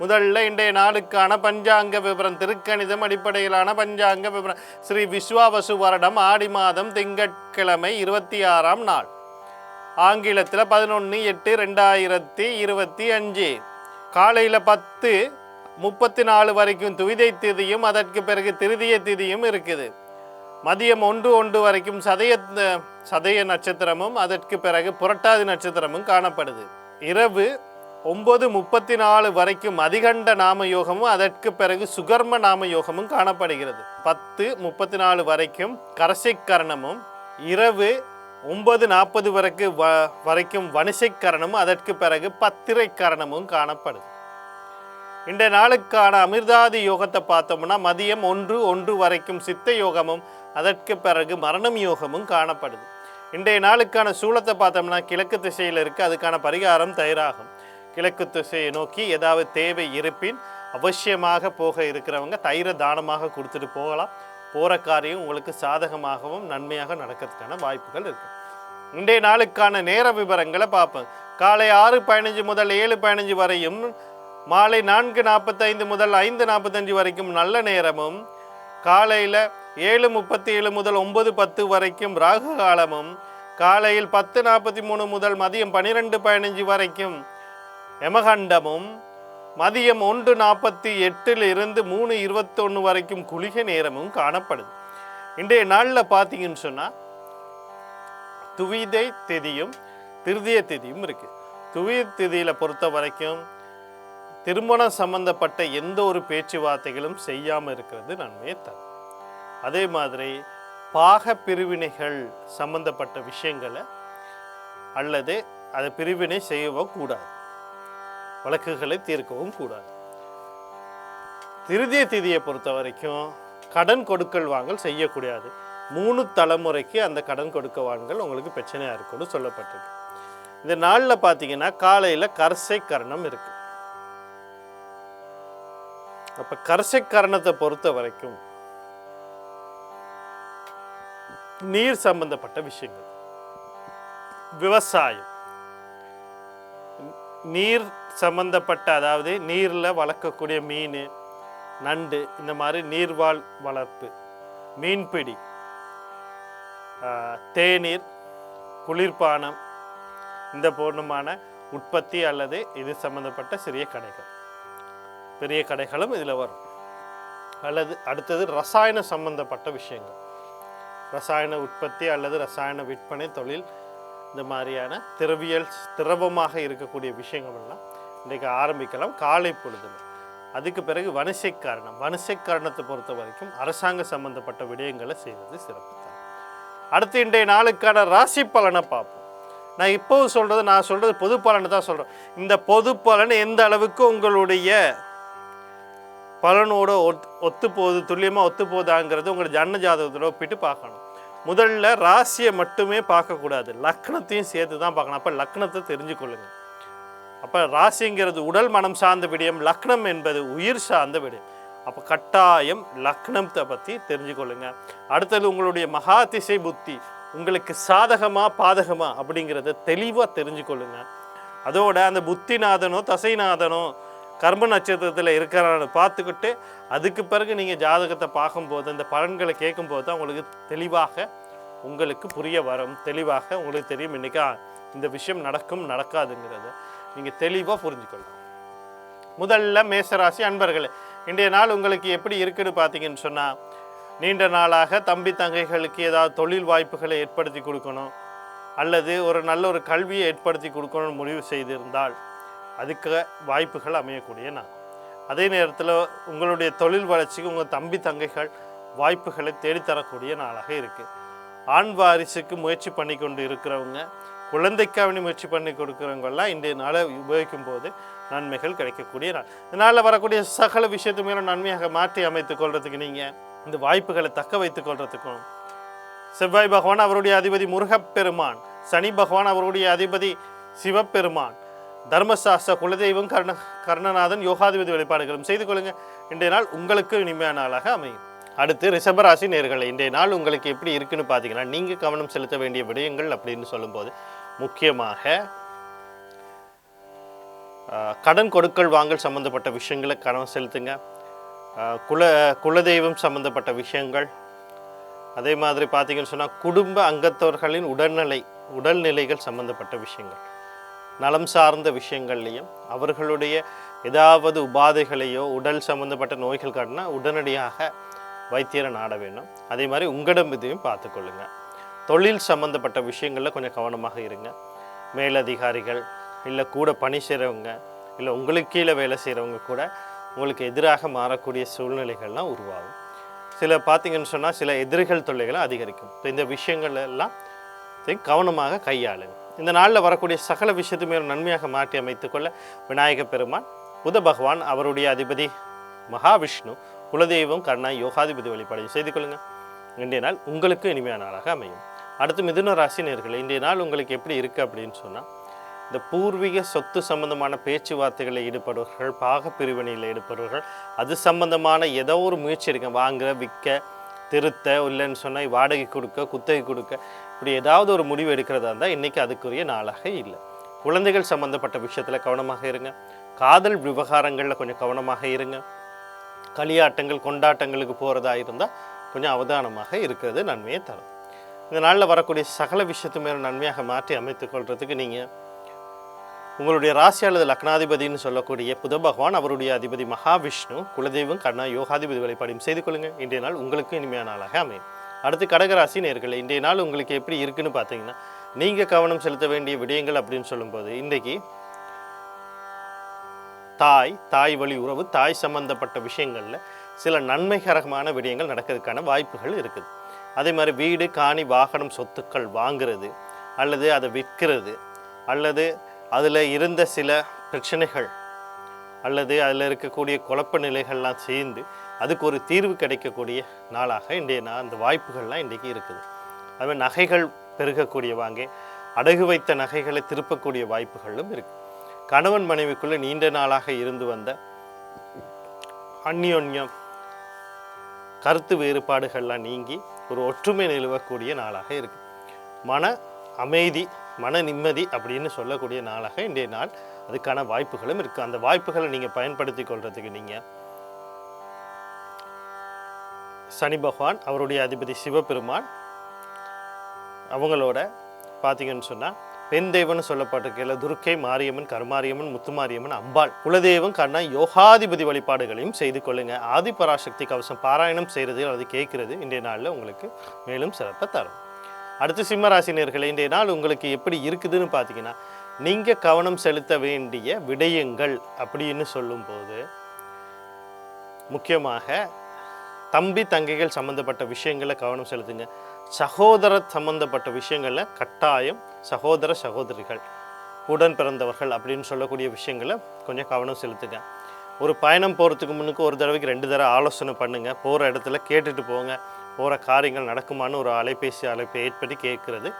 முதல்ல இன்றைய நாளுக்கான பஞ்சாங்க விவரம் திருக்கணிதம் அடிப்படையிலான பஞ்சாங்க விவரம் ஸ்ரீ விஸ்வாவசு வருடம் ஆடி மாதம் திங்கட்கிழமை இருபத்தி ஆறாம் நாள். ஆங்கிலத்தில் பதினொன்று எட்டு ரெண்டாயிரத்தி இருபத்தி அஞ்சு. காலையில் பத்து முப்பத்தி நாலு வரைக்கும் துவிதை திதியும் அதற்கு பிறகு திருதிய திதியும் இருக்குது. மதியம் ஒன்று ஒன்று வரைக்கும் சதய சதய நட்சத்திரமும் அதற்கு பிறகு புரட்டாதி நட்சத்திரமும் காணப்படுது. இரவு ஒன்பது முப்பத்தி நாலு வரைக்கும் அதிகண்ட நாம யோகமும் அதற்கு பிறகு சுகர்ம நாம யோகமும் காணப்படுகிறது. பத்து முப்பத்தி நாலு வரைக்கும் கரணமும் இரவு ஒன்பது நாற்பது வரைக்கும் வ வரைக்கும் வனிசைக்கரணமும் அதற்கு பிறகு பத்திரைக்கரணமும் காணப்படுது. இன்றைய நாளுக்கான அமிர்தாதி யோகத்தை பார்த்தோம்னா மதியம் ஒன்று ஒன்று வரைக்கும் சித்த யோகமும் அதற்கு பிறகு மரணம் யோகமும் காணப்படுது. இன்றைய நாளுக்கான சூளத்தை பார்த்தோம்னா கிழக்கு திசையில் இருக்குது அதுக்கான பரிகாரம் தயாராகும். கிழக்கு திசையை நோக்கி ஏதாவது தேவை இருப்பின் அவசியமாக போக இருக்கிறவங்க தயிரை தானமாக கொடுத்துட்டு போகலாம். போகிற காரியம் உங்களுக்கு சாதகமாகவும் நன்மையாக நடக்கிறதுக்கான வாய்ப்புகள் இருக்குது இன்றைய நாளுக்கான நேர விவரங்களை பார்ப்போம். காலை ஆறு பதினஞ்சு முதல் ஏழு பதினஞ்சு வரையும் மாலை நான்கு நாற்பத்தைந்து முதல் ஐந்து நாற்பத்தஞ்சு வரைக்கும் நல்ல நேரமும் காலையில் ஏழு முப்பத்தி ஏழு முதல் ஒன்பது பத்து வரைக்கும் ராகு காலமும் காலையில் பத்து நாற்பத்தி மூணு முதல் மதியம் பன்னிரெண்டு பதினஞ்சு வரைக்கும் எமகண்டமும் மதியம் ஒன்று நாற்பத்தி எட்டில் இருந்து மூணு இருபத்தொன்று வரைக்கும் குளிகை நேரமும் காணப்படுது. இன்றைய நாளில் பார்த்தீங்கன்னு சொன்னால் துவிதை திதியும் திருதிய திதியும் இருக்குது துவிய திதியில் பொறுத்த வரைக்கும் திருமணம் சம்பந்தப்பட்ட எந்த ஒரு பேச்சுவார்த்தைகளும் செய்யாமல் இருக்கிறது நன்மையை தரும். அதே மாதிரி பாக பிரிவினைகள் சம்பந்தப்பட்ட விஷயங்களை அல்லது அதை பிரிவினை செய்யவும் கூடாது. வழக்குகளை தீர்க்கவும் கூடாது. திருதிய திதியை பொறுத்த வரைக்கும் கடன் கொடுக்கல் வாங்கல் செய்யக்கூடாது. மூணு தலைமுறைக்கு அந்த கடன் கொடுக்க வாங்கல் உங்களுக்கு பிரச்சனையாக இருக்கும்னு சொல்லப்பட்டது. இந்த நாளில் பார்த்தீங்கன்னா காலையில் கரசை கரணம் இருக்குது அப்போ கரசை கரணத்தை பொறுத்த வரைக்கும் நீர் சம்பந்தப்பட்ட விஷயங்கள். விவசாயம். நீர் சம்பந்தப்பட்ட அதாவது நீரில் வளர்க்கக்கூடிய மீன் நண்டு இந்த மாதிரி நீர்வாழ் வளர்ப்பு. மீன்பிடி தேநீர் குளிர்பானம் இந்த பூர்ணமான உற்பத்தி அல்லது இது சம்பந்தப்பட்ட சிறிய கடைகள். பெரிய கடைகளும் இதில் வரும். அல்லது அடுத்தது ரசாயன சம்பந்தப்பட்ட விஷயங்கள். ரசாயன உற்பத்தி அல்லது ரசாயன விற்பனை தொழில் இந்த மாதிரியான திரவியல் திரவமாக இருக்கக்கூடிய விஷயங்கள் எல்லாம் இன்றைக்கு ஆரம்பிக்கலாம் காலை பொழுதுல அதுக்கு பிறகு வனசை காரணம் வனசை காரணத்தை பொறுத்த வரைக்கும் அரசாங்க சம்பந்தப்பட்ட விடயங்களை செய்வது சிறப்பு தான். அடுத்து இன்றைய நாளுக்கான ராசி பலனை பார்ப்போம். நான் இப்போ சொல்கிறது நான் சொல்கிறது பொது பலனை தான் சொல்கிறேன் இந்த பொது பலன் எந்த அளவுக்கு உங்களுடைய பலனோட ஒத் ஒத்து போகுது துல்லியமாக ஒத்து போகுதாங்கிறது உங்களோட ஜன்ன ஜாதகத்தோட ஒப்பிட்டு பார்க்கணும். முதல்ல ராசியை மட்டுமே பார்க்கக்கூடாது. லக்னத்தையும் சேர்த்து தான் பார்க்கணும். அப்போ லக்னத்தை தெரிஞ்சுக்கொள்ளுங்க. அப்போ ராசிங்கிறது உடல் மனம் சார்ந்த விடயம் லக்னம் என்பது உயிர் சார்ந்த விடயம். அப்போ கட்டாயம் லக்னத்தை பற்றி தெரிஞ்சுக்கொள்ளுங்க. அடுத்தது உங்களுடைய மகா திசை புத்தி. உங்களுக்கு சாதகமா பாதகமா அப்படிங்கிறத தெளிவாக தெரிஞ்சுக்கொள்ளுங்க. அதோட அந்த புத்திநாதனோ தசைநாதனோ கர்ம நட்சத்திரத்தில் இருக்கிறான்னு பார்த்துக்கிட்டு அதுக்கு பிறகு நீங்கள் ஜாதகத்தை பார்க்கும்போது அந்த பலன்களை கேட்கும்போது தான் உங்களுக்கு தெளிவாக உங்களுக்கு புரிய வரும். தெளிவாக உங்களுக்கு தெரியும். இன்றைக்கி இந்த விஷயம் நடக்கும் நடக்காதுங்கிறத நீங்கள் தெளிவாக புரிஞ்சுக்கொள்ளலாம் முதல்ல மேசராசி அன்பர்களே இன்றைய நாள் உங்களுக்கு எப்படி இருக்குன்னு பார்த்தீங்கன்னு சொன்னால் நீண்ட நாளாக தம்பி தங்கைகளுக்கு ஏதாவது தொழில் வாய்ப்புகளை ஏற்படுத்தி கொடுக்கணும் அல்லது ஒரு நல்ல ஒரு கல்வியை ஏற்படுத்தி கொடுக்கணும்னு முடிவு செய்திருந்தால் அதுக்கு வாய்ப்புகள் அமையக்கூடிய நாள். அதே நேரத்தில் உங்களுடைய தொழில் வளர்ச்சிக்கு உங்கள் தம்பி தங்கைகள் வாய்ப்புகளை தேடித்தரக்கூடிய நாளாக இருக்குது ஆண் வாரிசுக்கு முயற்சி பண்ணி கொண்டு இருக்கிறவங்க குழந்தைக்காவணி முயற்சி பண்ணி கொடுக்குறவங்கெல்லாம் இன்றைய நாளை உபயோகிக்கும் போது நன்மைகள் கிடைக்கக்கூடிய நாள். இதனால் வரக்கூடிய சகல விஷயத்து மேலும் நன்மையாக மாற்றி அமைத்துக் கொள்றதுக்கு நீங்கள் இந்த வாய்ப்புகளை தக்க வைத்துக் கொள்றதுக்கும் செவ்வாய் பகவான் அவருடைய அதிபதி முருகப்பெருமான் சனி பகவான் அவருடைய அதிபதி சிவபெருமான் தர்மசாஸ்திர குலதெய்வம் கர்ண கர்ணநாதன் யோகாதிபதி வழிபாடுகளும் செய்து கொள்ளுங்கள் இன்றைய நாள் உங்களுக்கு இனிமையான நாளாக அமையும். அடுத்து ரிஷபராசி நேர்களை இன்றைய நாள் உங்களுக்கு எப்படி இருக்குன்னு பார்த்தீங்கன்னா நீங்கள் கவனம் செலுத்த வேண்டிய விடயங்கள் அப்படின்னு சொல்லும்போது முக்கியமாக கடன் கொடுக்கல் வாங்கல் சம்மந்தப்பட்ட விஷயங்களை கவனம் செலுத்துங்க. குல குலதெய்வம் சம்மந்தப்பட்ட விஷயங்கள். அதே மாதிரி பார்த்தீங்கன்னு சொன்னால் குடும்ப அங்கத்தவர்களின் உடல்நிலை உடல்நிலைகள் சம்பந்தப்பட்ட விஷயங்கள். நலம் சார்ந்த விஷயங்கள்லையும் அவர்களுடைய ஏதாவது உபாதைகளையோ உடல் சம்மந்தப்பட்ட நோய்கள் காட்டினா உடனடியாக வைத்தியரை நாட வேணும் அதே மாதிரி உங்களிடம் இதையும் பார்த்துக்கொள்ளுங்க தொழில் சம்பந்தப்பட்ட விஷயங்களில் கொஞ்சம் கவனமாக இருங்க. மேலதிகாரிகள் இல்லை கூட பணி செய்கிறவங்க இல்லை உங்களுக்கு கீழே வேலை செய்கிறவங்க கூட உங்களுக்கு எதிராக மாறக்கூடிய சூழ்நிலைகள்லாம் உருவாகும். சில பார்த்தீங்கன்னு சொன்னால் சில எதிரிகள் தொல்லைகளை அதிகரிக்கும். இப்போ இந்த விஷயங்கள் எல்லாம் கவனமாக கையாளுங்க. இந்த நாளில் வரக்கூடிய சகல விஷயத்தையுமே ஒரு நன்மையாக மாற்றி அமைத்துக்கொள்ள விநாயக பெருமான் புத பகவான் அவருடைய அதிபதி மகாவிஷ்ணு குலதெய்வம் கர்ணா யோகாதிபதி வழிபாடு செய்து கொள்ளுங்கள் இன்றைய நாள் உங்களுக்கு இனிமையான நாளாக அமையும். அடுத்து மிதுன ராசி நேர்களை இன்றைய நாள் உங்களுக்கு எப்படி இருக்குது அப்படின்னு சொன்னால் இந்த பூர்வீக சொத்து சம்பந்தமான பேச்சுவார்த்தைகளில் ஈடுபடுவர்கள் பாக பிரிவினையில் ஈடுபடுவர்கள் அது சம்பந்தமான ஏதோ ஒரு முயற்சி எடுக்க வாங்க விற்க திருத்த இல்லைன்னு சொன்னால் வாடகை கொடுக்க குத்தகை கொடுக்க இப்படி ஏதாவது ஒரு முடிவு எடுக்கிறதா இருந்தால் இன்றைக்கி அதுக்குரிய நாளாக இல்லை. குழந்தைகள் சம்பந்தப்பட்ட விஷயத்தில் கவனமாக இருங்க. காதல் விவகாரங்களில் கொஞ்சம் கவனமாக இருங்க. களியாட்டங்கள் கொண்டாட்டங்களுக்கு போகிறதா இருந்தால் கொஞ்சம் அவதானமாக இருக்கிறது நன்மையை தரும். இந்த நாளில் வரக்கூடிய சகல விஷயத்து மேலும் நன்மையாக மாற்றி அமைத்துக்கொள்கிறதுக்கு நீங்கள் உங்களுடைய ராசி அல்லது லக்னாதிபதினு சொல்லக்கூடிய புத பகவான் அவருடைய அதிபதி மகாவிஷ்ணு குலதெய்வம் கண்ணா யோகாதிபதி வழிபாடும் செய்து கொள்ளுங்கள் இன்றைய நாள் உங்களுக்கு இனிமையான நாளாக அமையும். அடுத்து கடகராசி நேர்களை இன்றைய நாள் உங்களுக்கு எப்படி இருக்குன்னு பார்த்தீங்கன்னா நீங்கள் கவனம் செலுத்த வேண்டிய விடயங்கள் அப்படின்னு சொல்லும்போது இன்றைக்கி தாய் தாய் வழி உறவு தாய் சம்பந்தப்பட்ட விஷயங்களில் சில நன்மைகரமான விடயங்கள் நடக்கிறதுக்கான வாய்ப்புகள் இருக்குது. அதே மாதிரி வீடு காணி வாகனம் சொத்துக்கள் வாங்குறது அல்லது அதை விற்கிறது அல்லது அதில் இருந்த சில பிரச்சனைகள் அல்லது அதில் இருக்கக்கூடிய குழப்ப நிலைகள்லாம் சேர்ந்து அதுக்கு ஒரு தீர்வு கிடைக்கக்கூடிய நாளாக இன்றைய நான் அந்த வாய்ப்புகள்லாம் இன்றைக்கி இருக்குது. அதுமாதிரி நகைகள் பெருகக்கூடிய வாங்க அடகு வைத்த நகைகளை திருப்பக்கூடிய வாய்ப்புகளும் இருக்குது கணவன் மனைவிக்குள்ளே நீண்ட நாளாக இருந்து வந்த அந்யோன்யம் கருத்து வேறுபாடுகள்லாம் நீங்கி ஒரு ஒற்றுமை நிலவக்கூடிய நாளாக இருக்கு. மன அமைதி மன நிம்மதி அப்படின்னு சொல்லக்கூடிய நாளாக இன்றைய நாள் அதுக்கான வாய்ப்புகளும் இருக்குது அந்த வாய்ப்புகளை நீங்கள் பயன்படுத்தி கொள்றதுக்கு நீங்கள் சனி பகவான் அவருடைய அதிபதி சிவபெருமான் அவங்களோட பார்த்தீங்கன்னு சொன்னால் பெண் தெய்வம்னு சொல்லப்பட்டிருக்கையில் துர்க்கை மாரியம்மன் கருமாரியம்மன் முத்துமாரியம்மன் அம்பாள் குலதெய்வம் கண்ணா யோகாதிபதி வழிபாடுகளையும் செய்து கொள்ளுங்க. ஆதி பராசக்தி கவசம் பாராயணம் செய்கிறது அல்லது கேட்கிறது இன்றைய நாளில் உங்களுக்கு மேலும் சிறப்பை தரும். அடுத்து சிம்மராசினியர்களே இன்றைய நாள் உங்களுக்கு எப்படி இருக்குதுன்னு பார்த்தீங்கன்னா நீங்கள் கவனம் செலுத்த வேண்டிய விடயங்கள் அப்படின்னு சொல்லும்போது முக்கியமாக தம்பி தங்கைகள் சம்மந்தப்பட்ட விஷயங்களை கவனம் செலுத்துங்க. சகோதர சம்மந்தப்பட்ட விஷயங்களில் கட்டாயம் சகோதர சகோதரிகள் உடன் பிறந்தவர்கள் அப்படின்னு சொல்லக்கூடிய விஷயங்களை கொஞ்சம் கவனம் செலுத்துங்க. ஒரு பயணம் போகிறதுக்கு முன்னுக்கு ஒரு தடவைக்கு ரெண்டு தடவை ஆலோசனை பண்ணுங்கள் போகிற இடத்துல கேட்டுட்டு போங்க. போகிற காரியங்கள் நடக்குமான்னு ஒரு அலைபேசி அழைப்பை ஏற்படி கேட்குறது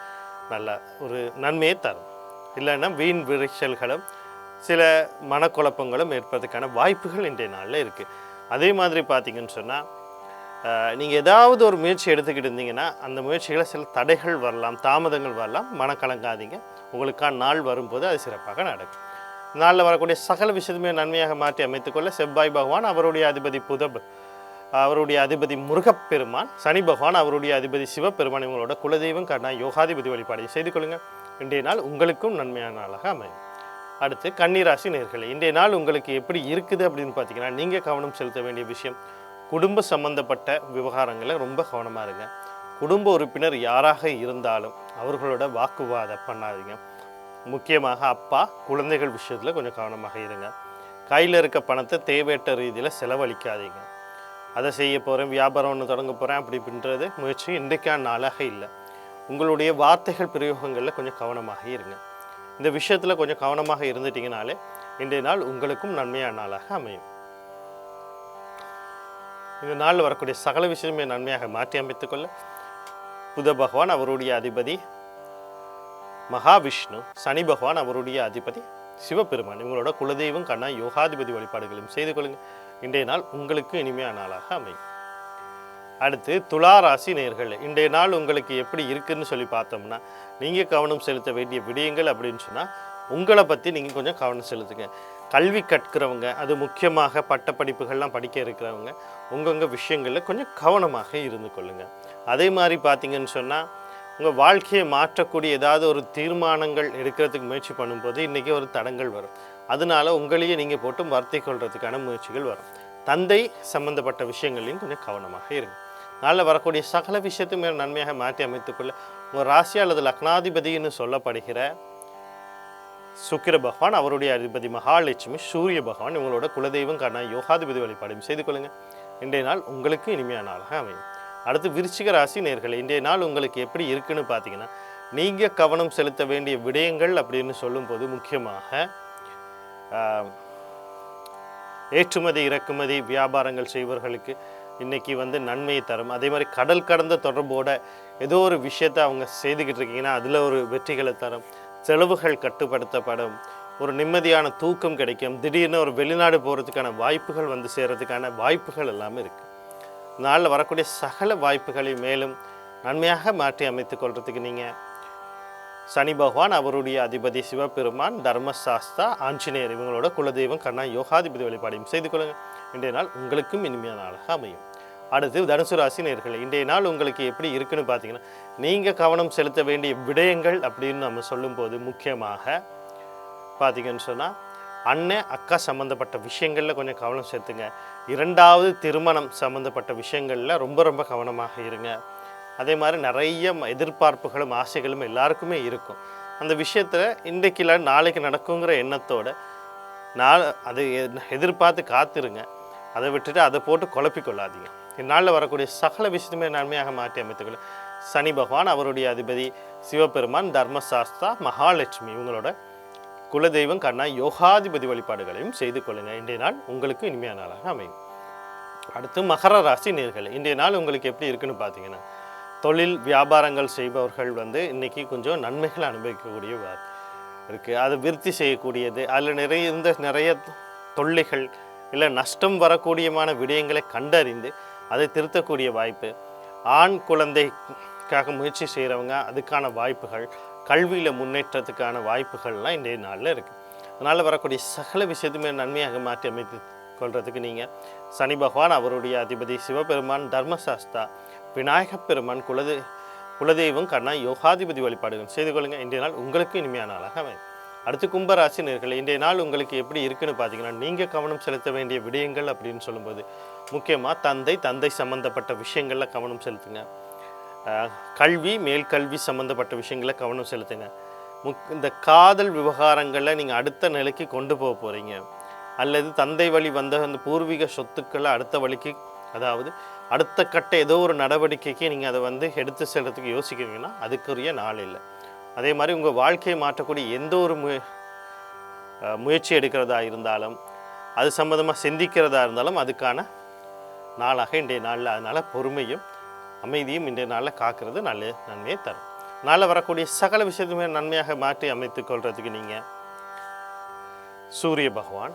நல்ல ஒரு நன்மையை தரும். இல்லைன்னா வீண் விரிசல்களும் சில மனக்குழப்பங்களும் ஏற்படுறதுக்கான வாய்ப்புகள் இன்றைய நாளில் இருக்குது அதே மாதிரி பார்த்திங்கன்னு சொன்னால் நீங்கள் ஏதாவது ஒரு முயற்சி எடுத்துக்கிட்டு இருந்தீங்கன்னா அந்த முயற்சிகளை சில தடைகள் வரலாம் தாமதங்கள் வரலாம். மனக்கலங்காதீங்க. உங்களுக்கான நாள் வரும்போது அது சிறப்பாக நடக்கும். நாளில் வரக்கூடிய சகல விஷயத்துமே நன்மையாக மாற்றி அமைத்துக்கொள்ள செவ்வாய் பகவான் அவருடைய அதிபதி புதப் அவருடைய அதிபதி முருகப்பெருமான் சனி பகவான் அவருடைய அதிபதி சிவபெருமான் இவங்களோட குலதெய்வம் கண்ணா யோகாதிபதி வழிபாடு செய்து கொள்ளுங்கள் இன்றைய நாள் உங்களுக்கும் நன்மையான நாளாக அமையும். அடுத்து கன்னிராசி நேர்களை இன்றைய நாள் உங்களுக்கு எப்படி இருக்குது அப்படின்னு பார்த்தீங்கன்னா நீங்கள் கவனம் செலுத்த வேண்டிய விஷயம் குடும்ப சம்பந்தப்பட்ட விவகாரங்களில் ரொம்ப கவனமாக இருங்க. குடும்ப உறுப்பினர் யாராக இருந்தாலும் அவர்களோட வாக்குவாதம் பண்ணாதீங்க. முக்கியமாக அப்பா குழந்தைகள் விஷயத்தில் கொஞ்சம் கவனமாக இருங்க. கையில் இருக்க பணத்தை தேவையற்ற ரீதியில் செலவழிக்காதீங்க. அதை செய்ய போகிறேன் வியாபாரம் ஒன்று தொடங்க போகிறேன் அப்படி அப்படின்றது முயற்சி இன்றைக்கான நாளாக இல்லை. உங்களுடைய வார்த்தைகள் பிரயோகங்களில் கொஞ்சம் கவனமாக இருங்க. இந்த விஷயத்தில் கொஞ்சம் கவனமாக இருந்துட்டீங்கனாலே இன்றைய நாள் உங்களுக்கும் நன்மையான நாளாக அமையும். இந்த நாளில் வரக்கூடிய சகல விஷயமே நன்மையாக மாற்றி அமைத்துக்கொள்ள புத பகவான் அவருடைய அதிபதி மகாவிஷ்ணு சனி பகவான் அவருடைய அதிபதி சிவபெருமான் இவங்களோட குலதெய்வம் கண்ணா யோகாதிபதி வழிபாடுகளையும் செய்து கொள்ளுங்க. இன்றைய நாள் உங்களுக்கு இனிமையான நாளாக அமையும். அடுத்து துலா ராசி நேர்கள் இன்றைய நாள் உங்களுக்கு எப்படி இருக்குன்னு சொல்லி பார்த்தோம்னா நீங்கள் கவனம் செலுத்த வேண்டிய விடயங்கள் அப்படின்னு சொன்னால் உங்களை பற்றி நீங்கள் கொஞ்சம் கவனம் செலுத்துங்க. கல்வி கற்கிறவங்க அது முக்கியமாக பட்ட படிப்புகள்லாம் படிக்க இருக்கிறவங்க உங்கவுங்க விஷயங்களில் கொஞ்சம் கவனமாக இருந்து கொள்ளுங்கள் அதே மாதிரி பார்த்தீங்கன்னு சொன்னால் உங்கள் வாழ்க்கையை மாற்றக்கூடிய ஏதாவது ஒரு தீர்மானங்கள் எடுக்கிறதுக்கு முயற்சி பண்ணும்போது இன்றைக்கி ஒரு தடங்கள் வரும். அதனால உங்களையே நீங்கள் போட்டு வருத்தி கொள்றதுக்கான முயற்சிகள் வரும். தந்தை சம்பந்தப்பட்ட விஷயங்களையும் கொஞ்சம் கவனமாக இருங்க. நாளில் வரக்கூடிய சகல விஷயத்தையும் மேல் நன்மையாக மாற்றி அமைத்துக்கொள்ள உங்கள் ராசி அல்லது லக்னாதிபதினு சொல்லப்படுகிற சுக்கிர பகவான் அவருடைய அதிபதி மகாலட்சுமி சூரிய பகவான் இவங்களோட குலதெய்வம் காரண யோகாதிபதி வழிபாடும் செய்து கொள்ளுங்கள் இன்றைய நாள் உங்களுக்கு இனிமையான நாளாக அமையும். அடுத்து விருச்சிக ராசி நேர்களை இன்றைய நாள் உங்களுக்கு எப்படி இருக்குன்னு பார்த்தீங்கன்னா நீங்கள் கவனம் செலுத்த வேண்டிய விடயங்கள் அப்படின்னு சொல்லும்போது முக்கியமாக ஆஹ், ஏற்றுமதி இறக்குமதி வியாபாரங்கள் செய்பவர்களுக்கு இன்னைக்கு வந்து நன்மையை தரும். அதே மாதிரி கடல் கடந்த தொடர்போட ஏதோ ஒரு விஷயத்தை அவங்க செய்துக்கிட்டு இருக்கீங்கன்னா அதில் ஒரு வெற்றிகளை தரும். செலவுகள் கட்டுப்படுத்தப்படும் ஒரு நிம்மதியான தூக்கம் கிடைக்கும் திடீர்னு ஒரு வெளிநாடு போகிறதுக்கான வாய்ப்புகள் வந்து சேர்கிறதுக்கான வாய்ப்புகள் எல்லாமே இருக்குது நாளில் வரக்கூடிய சகல வாய்ப்புகளை மேலும் நன்மையாக மாற்றி அமைத்துக் கொள்றதுக்கு நீங்கள் சனி பகவான் அவருடைய அதிபதி சிவபெருமான் தர்மசாஸ்தா ஆஞ்சநேயர் இவங்களோட குலதெய்வம் கண்ணா யோகாதிபதி வழிபாடையும் செய்து கொள்ளுங்கள் இன்றைய நாள் உங்களுக்கும் இனிமையான நாளாக அமையும். அடுத்து தனுசு ராசி நேர்களை இன்றைய நாள் உங்களுக்கு எப்படி இருக்குன்னு பார்த்தீங்கன்னா நீங்கள் கவனம் செலுத்த வேண்டிய விடயங்கள் அப்படின்னு நம்ம சொல்லும்போது முக்கியமாக பார்த்தீங்கன்னு சொன்னால் அண்ணன் அக்கா சம்மந்தப்பட்ட விஷயங்களில் கொஞ்சம் கவனம் செலுத்துங்க. இரண்டாவது திருமணம் சம்மந்தப்பட்ட விஷயங்களில் ரொம்ப ரொம்ப கவனமாக இருங்க. அதே மாதிரி நிறைய ம- எதிர்பார்ப்புகளும் ஆசைகளும் எல்லாருக்குமே இருக்கும். அந்த விஷயத்தில் இன்றைக்கு இல்லை நாளைக்கு நடக்குங்கிற எண்ணத்தோடு நான் அதை எதிர்பார்த்து காத்துருங்க. அதை விட்டுட்டு அதை போட்டு குழப்பிக்கொள்ளாதீங்க இந்நாளில் வரக்கூடிய சகல விஷயத்துமே நன்மையாக மாற்றி அமைத்துக்கொள்ள சனி பகவான் அவருடைய அதிபதி சிவபெருமான் தர்மசாஸ்தா மகாலட்சுமி இவங்களோட குலதெய்வம் கண்ணா யோகாதிபதி வழிபாடுகளையும் செய்து கொள்ளுங்கள் இன்றைய நாள் உங்களுக்கு இனிமையான நாளாக அமையும். அடுத்து மகர ராசி நேர்கள். இன்றைய நாள் உங்களுக்கு எப்படி இருக்குன்னு பார்த்தீங்கன்னா தொழில் வியாபாரங்கள் செய்பவர்கள் வந்து இன்னைக்கு கொஞ்சம் நன்மைகள் அனுபவிக்கக்கூடிய இருக்குது அது அதை விருத்தி செய்யக்கூடியது. அதில் நிறைய இருந்த நிறைய தொல்லைகள் இல்லை நஷ்டம் வரக்கூடியமான விடயங்களை கண்டறிந்து அதை திருத்தக்கூடிய வாய்ப்பு. ஆண் குழந்தைக்காக முயற்சி செய்கிறவங்க அதுக்கான வாய்ப்புகள் கல்வியில் முன்னேற்றத்துக்கான வாய்ப்புகள்லாம் இன்றைய நாளில் இருக்குது அதனால் வரக்கூடிய சகல விஷயத்துமே நன்மையாக மாற்றி அமைத்து கொள்றதுக்கு நீங்கள் சனி பகவான் அவருடைய அதிபதி சிவபெருமான் தர்மசாஸ்தா விநாயகப் பெருமான் குலதெ குலதெய்வம் கண்ணா யோகாதிபதி வழிபாடுகள் செய்து கொள்ளுங்கள் இன்றைய நாள் உங்களுக்கு இனிமையான நாளாக அமையும். அடுத்து கும்பராசி நேர்களே இன்றைய நாள் உங்களுக்கு எப்படி இருக்குன்னு பார்த்தீங்கன்னா நீங்கள் கவனம் செலுத்த வேண்டிய விடயங்கள் அப்படின்னு சொல்லும்போது முக்கியமாக தந்தை தந்தை சம்மந்தப்பட்ட விஷயங்களில் கவனம் செலுத்துங்க. கல்வி மேல்கல்வி சம்மந்தப்பட்ட விஷயங்களை கவனம் செலுத்துங்க. முக் இந்த காதல் விவகாரங்களை நீங்கள் அடுத்த நிலைக்கு கொண்டு போக போகிறீங்க அல்லது தந்தை வழி வந்த அந்த பூர்வீக சொத்துக்களை அடுத்த வழிக்கு அதாவது அடுத்த கட்ட ஏதோ ஒரு நடவடிக்கைக்கு நீங்கள் அதை வந்து எடுத்து செல்கிறதுக்கு யோசிக்கிறீங்கன்னா அதுக்குரிய நாள் இல்லை. அதே மாதிரி உங்கள் வாழ்க்கையை மாற்றக்கூடிய எந்த ஒரு மு முயற்சி எடுக்கிறதா இருந்தாலும் அது சம்மந்தமாக சிந்திக்கிறதா இருந்தாலும் அதுக்கான நாளாக இன்றைய நாளில் அதனால் பொறுமையும் அமைதியும் இன்றைய நாளில் காக்கிறது நல்ல நன்மையை தரும். நாளில் வரக்கூடிய சகல விஷயத்துமே நன்மையாக மாற்றி அமைத்து கொள்றதுக்கு நீங்கள் சூரிய பகவான்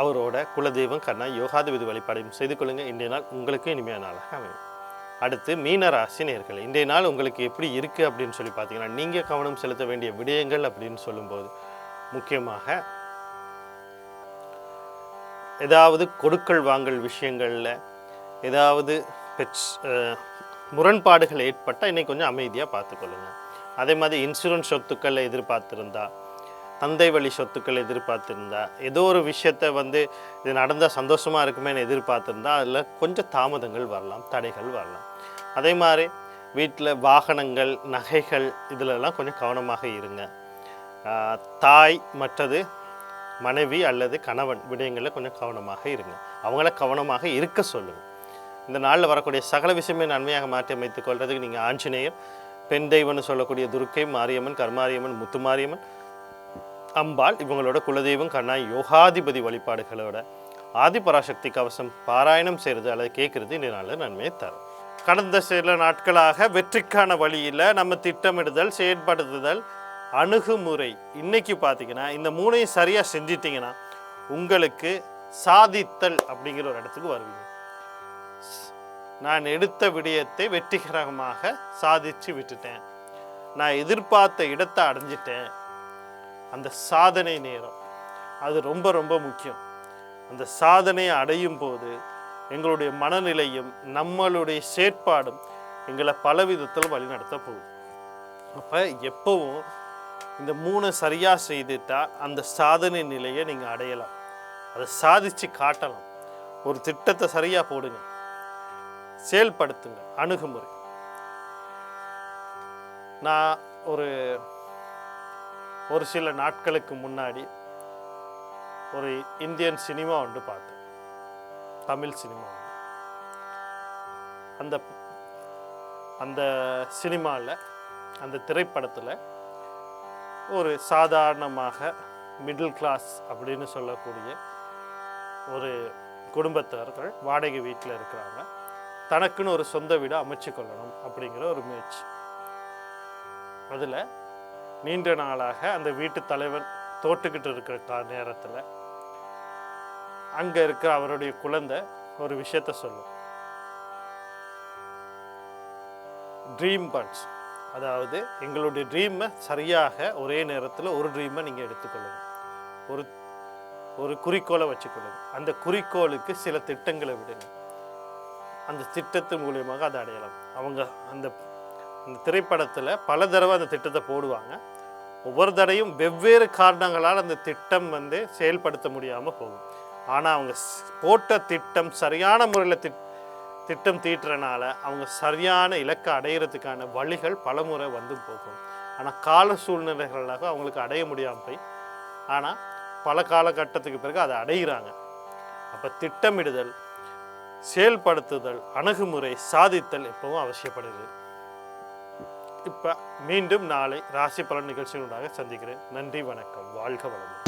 அவரோட குலதெய்வம் கண்ணா யோகாதிபதி வழிபாடையும் செய்து கொள்ளுங்கள் இன்றைய நாள் உங்களுக்கு இனிமையான நாளாக அமையும். அடுத்து மீன இன்றைய நாள் உங்களுக்கு எப்படி இருக்குது அப்படின்னு சொல்லி பார்த்தீங்கன்னா நீங்கள் கவனம் செலுத்த வேண்டிய விடயங்கள் அப்படின்னு சொல்லும்போது முக்கியமாக ஏதாவது கொடுக்கல் வாங்கல் விஷயங்களில் ஏதாவது பெட்ஸ் முரண்பாடுகள் ஏற்பட்டால் இன்னைக்கு கொஞ்சம் அமைதியாக பார்த்துக்கொள்ளுங்க. அதே மாதிரி இன்சூரன்ஸ் சொத்துக்களை எதிர்பார்த்துருந்தா தந்தை வழி சொத்துக்கள் எதிர்பார்த்துருந்தா. ஏதோ ஒரு விஷயத்தை வந்து இது நடந்தால் சந்தோஷமாக இருக்குமேன்னு எதிர்பார்த்துருந்தா அதில் கொஞ்சம் தாமதங்கள் வரலாம் தடைகள் வரலாம். அதே மாதிரி வீட்டில் வாகனங்கள் நகைகள் இதிலெல்லாம் கொஞ்சம் கவனமாக இருங்க. தாய் மற்றது மனைவி அல்லது கணவன் விடயங்களில் கொஞ்சம் கவனமாக இருங்க. அவங்கள கவனமாக இருக்க சொல்லுங்கள் இந்த நாளில் வரக்கூடிய சகல விஷயமே நன்மையாக மாற்றி அமைத்துக் கொள்றதுக்கு நீங்கள் ஆஞ்சநேயர் பெண் தெய்வம்னு சொல்லக்கூடிய துர்க்கை மாரியம்மன் கர்மாரியம்மன் முத்துமாரியம்மன் அம்பாள் இவங்களோட குலதெய்வம் கண்ணாய் யோகாதிபதி வழிபாடுகளோட ஆதிபராசக்தி கவசம் பாராயணம் செய்கிறது அல்லது கேட்குறது இந்த நாளில் நன்மையை தரும். கடந்த சில நாட்களாக வெற்றிக்கான வழியில் நம்ம திட்டமிடுதல் செயற்படுத்துதல் அணுகுமுறை. இன்னைக்கு பார்த்தீங்கன்னா இந்த மூணையும் சரியாக செஞ்சிட்டிங்கன்னா உங்களுக்கு சாதித்தல் அப்படிங்கிற ஒரு இடத்துக்கு வருவீங்க. நான் எடுத்த விடயத்தை வெற்றிகரமாக சாதிச்சு விட்டுட்டேன். நான் எதிர்பார்த்த இடத்தை அடைஞ்சிட்டேன். அந்த சாதனை நேரம். அது ரொம்ப ரொம்ப முக்கியம். அந்த சாதனையை அடையும் போது எங்களுடைய மனநிலையும் நம்மளுடைய செயற்பாடும் எங்களை பலவிதத்தில் வழிநடத்த போகுது. அப்போ எப்பவும் இந்த மூணை சரியாக செய்துட்டா அந்த சாதனை நிலையை நீங்கள் அடையலாம். அதை சாதிச்சு காட்டலாம். ஒரு திட்டத்தை சரியாக போடுங்க. செயல்படுத்துங்க. அணுகுமுறை. நான் ஒரு ஒரு சில நாட்களுக்கு முன்னாடி ஒரு இந்தியன் சினிமா ஒன்று பார்த்தேன். தமிழ் சினிமா அந்த அந்த சினிமாவில் அந்த திரைப்படத்தில் ஒரு சாதாரணமாக மிடில் கிளாஸ் அப்படின்னு சொல்லக்கூடிய ஒரு குடும்பத்தவர்கள் வாடகை வீட்டில் இருக்கிறாங்க. தனக்குன்னு ஒரு சொந்த வீடு அமைச்சு கொள்ளணும் அப்படிங்கிற ஒரு முயற்சி. அதில் நீண்ட நாளாக அந்த வீட்டு தலைவன் தோட்டுக்கிட்டு இருக்கிற கா நேரத்தில் அங்கே இருக்கிற அவருடைய குழந்தை ஒரு விஷயத்த சொல்லும். ட்ரீம் பட்ஸ் அதாவது எங்களுடைய ட்ரீமை சரியாக ஒரே நேரத்தில் ஒரு ட்ரீமை நீங்கள் எடுத்துக்கொள்ளுங்க. ஒரு ஒரு குறிக்கோளை வச்சுக்கொள்ளுங்க. அந்த குறிக்கோளுக்கு சில திட்டங்களை விடுங்க. அந்த திட்டத்தின் மூலியமாக அதை அடையலாம். அவங்க அந்த இந்த திரைப்படத்தில் பல தடவை அந்த திட்டத்தை போடுவாங்க. ஒவ்வொரு தடையும் வெவ்வேறு காரணங்களால் அந்த திட்டம் வந்து செயல்படுத்த முடியாமல் போகும். ஆனால் அவங்க ஸ்- போட்ட திட்டம் சரியான முறையில் திட் திட்டம் தீட்டுறனால அவங்க சரியான இலக்கை அடையிறதுக்கான வழிகள் பலமுறை வந்து போகும். ஆனால் கால சூழ்நிலைகளாக அவங்களுக்கு அடைய முடியாமல் போய் ஆனால் பல காலகட்டத்துக்கு பிறகு அதை அடைகிறாங்க அப்போ திட்டமிடுதல் செயல்படுத்துதல் அணுகுமுறை சாதித்தல் எப்பவும் அவசியப்படுகிறது இப்போ மீண்டும் நாளை ராசி பலன் நிகழ்ச்சிகளுடாக சந்திக்கிறேன். நன்றி வணக்கம். வாழ்க வளமுடன்.